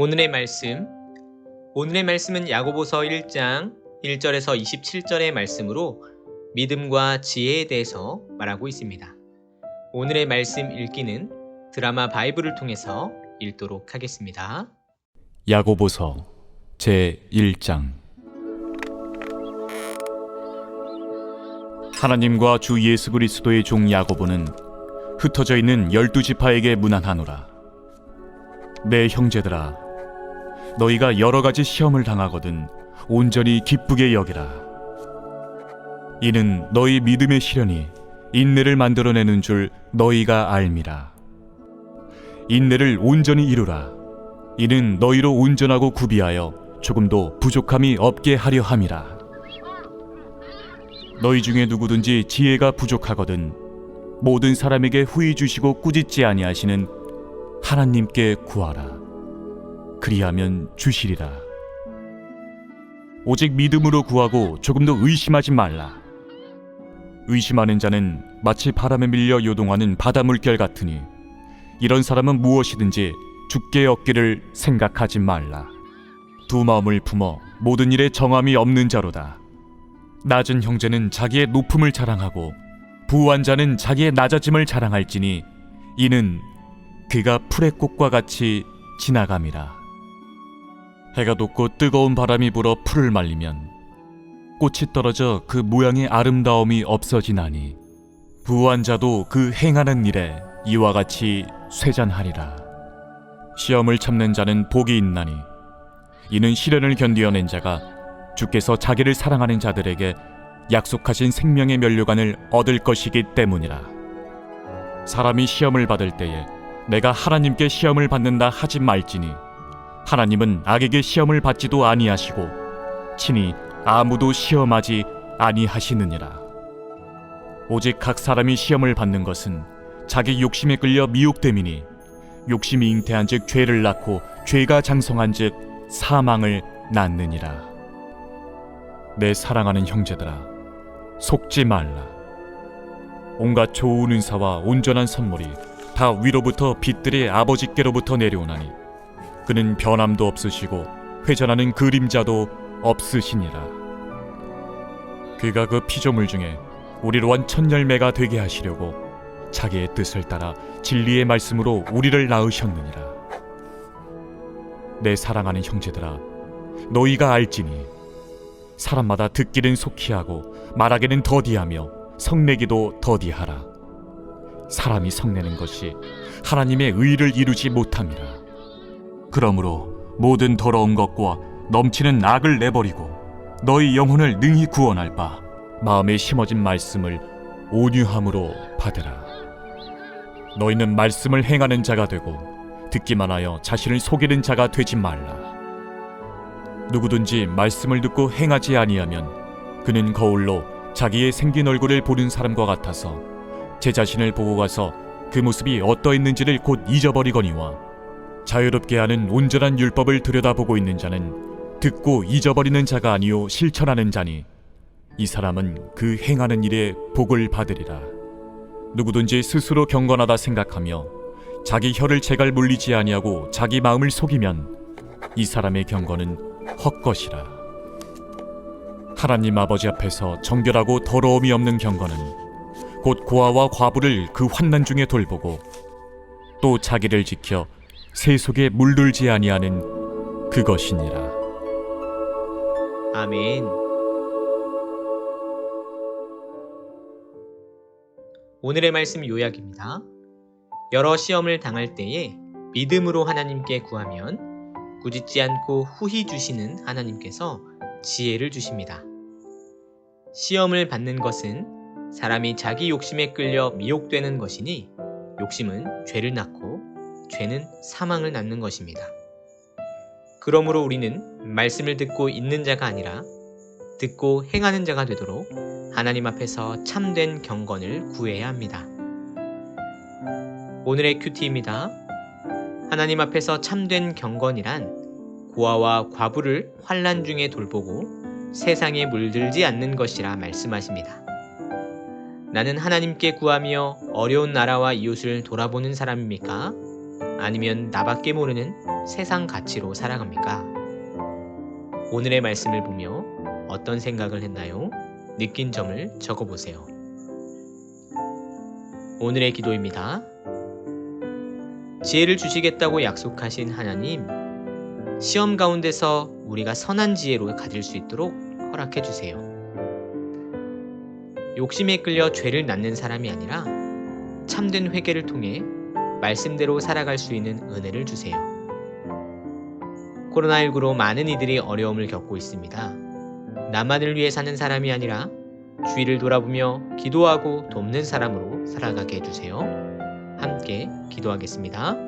오늘의 말씀 오늘의 말씀은 야고보서 1장 1절에서 27절의 말씀으로 믿음과 지혜에 대해서 말하고 있습니다. 오늘의 말씀 읽기는 드라마 바이블을 통해서 읽도록 하겠습니다. 야고보서 제 1장 하나님과 주 예수 그리스도의 종 야고보는 흩어져 있는 열두 지파에게 문안하노라 내 형제들아 너희가 여러 가지 시험을 당하거든 온전히 기쁘게 여기라 이는 너희 믿음의 시련이 인내를 만들어내는 줄 너희가 알미라 인내를 온전히 이루라 이는 너희로 온전하고 구비하여 조금도 부족함이 없게 하려 함이라. 너희 중에 누구든지 지혜가 부족하거든 모든 사람에게 후히 주시고 꾸짖지 아니하시는 하나님께 구하라. 그리하면 주시리라. 오직 믿음으로 구하고 조금도 의심하지 말라. 의심하는 자는 마치 바람에 밀려 요동하는 바다 물결 같으니 이런 사람은 무엇이든지 죽게 얻기를 생각하지 말라. 두 마음을 품어 모든 일에 정함이 없는 자로다. 낮은 형제는 자기의 높음을 자랑하고 부한 자는 자기의 낮아짐을 자랑할지니 이는 그가 풀의 꽃과 같이 지나감이라. 해가 돋고 뜨거운 바람이 불어 풀을 말리면 꽃이 떨어져 그 모양의 아름다움이 없어지나니 부한 자도 그 행하는 일에 이와 같이 쇠잔하리라. 시험을 참는 자는 복이 있나니 이는 시련을 견디어낸 자가 주께서 자기를 사랑하는 자들에게 약속하신 생명의 면류관을 얻을 것이기 때문이라 사람이 시험을 받을 때에 내가 하나님께 시험을 받는다 하지 말지니 하나님은 악에게 시험을 받지도 아니하시고 친히 아무도 시험하지 아니하시느니라 오직 각 사람이 시험을 받는 것은 자기 욕심에 끌려 미혹됨이니 욕심이 잉태한즉 죄를 낳고 죄가 장성한즉 사망을 낳느니라. 내 사랑하는 형제들아, 속지 말라. 온갖 좋은 은사와 온전한 선물이 다 위로부터 빛들의 아버지께로부터 내려오나니 그는 변함도 없으시고 회전하는 그림자도 없으시니라. 그가 그 피조물 중에 우리로 한첫 열매가 되게 하시려고 자기의 뜻을 따라 진리의 말씀으로 우리를 낳으셨느니라. 내 사랑하는 형제들아, 너희가 알지니 사람마다 듣기는 속히 하고 말하기는 더디하며 성내기도 더디하라. 사람이 성내는 것이 하나님의 의를 이루지 못함이라. 그러므로 모든 더러운 것과 넘치는 악을 내버리고 너희 영혼을 능히 구원할 바 마음에 심어진 말씀을 온유함으로 받으라. 너희는 말씀을 행하는 자가 되고 듣기만 하여 자신을 속이는 자가 되지 말라. 누구든지 말씀을 듣고 행하지 아니하면 그는 거울로 자기의 생긴 얼굴을 보는 사람과 같아서 제 자신을 보고 가서 그 모습이 어떠했는지를 곧 잊어버리거니와 자유롭게 하는 온전한 율법을 들여다보고 있는 자는 듣고 잊어버리는 자가 아니요 실천하는 자니 이 사람은 그 행하는 일에 복을 받으리라. 누구든지 스스로 경건하다 생각하며 자기 혀를 제갈 물리지 아니하고 자기 마음을 속이면 이 사람의 경건은 헛것이라. 하나님 아버지 앞에서 정결하고 더러움이 없는 경건은 곧 고아와 과부를 그 환난 중에 돌보고 또 자기를 지켜 새 속에 물들지 아니하는 그것이니라. 아멘. 오늘의 말씀 요약입니다. 여러 시험을 당할 때에 믿음으로 하나님께 구하면 꾸짖지 않고 후히 주시는 하나님께서 지혜를 주십니다. 시험을 받는 것은 사람이 자기 욕심에 끌려 미혹되는 것이니 욕심은 죄를 낳고 죄는 사망을 낳는 것입니다. 그러므로 우리는 말씀을 듣고 있는 자가 아니라 듣고 행하는 자가 되도록 하나님 앞에서 참된 경건을 구해야 합니다. 오늘의 큐티입니다. 하나님 앞에서 참된 경건이란 고아와 과부를 환란 중에 돌보고 세상에 물들지 않는 것이라 말씀하십니다. 나는 하나님께 구하며 어려운 나라와 이웃을 돌아보는 사람입니까? 아니면 나밖에 모르는 세상 가치로 살아갑니까? 오늘의 말씀을 보며 어떤 생각을 했나요? 느낀 점을 적어보세요. 오늘의 기도입니다. 지혜를 주시겠다고 약속하신 하나님, 시험 가운데서 우리가 선한 지혜로 가질 수 있도록 허락해 주세요. 욕심에 끌려 죄를 낳는 사람이 아니라 참된 회개를 통해 말씀대로 살아갈 수 있는 은혜를 주세요. 코로나19로 많은 이들이 어려움을 겪고 있습니다. 나만을 위해 사는 사람이 아니라 주위를 돌아보며 기도하고 돕는 사람으로 살아가게 해주세요. 함께 기도하겠습니다.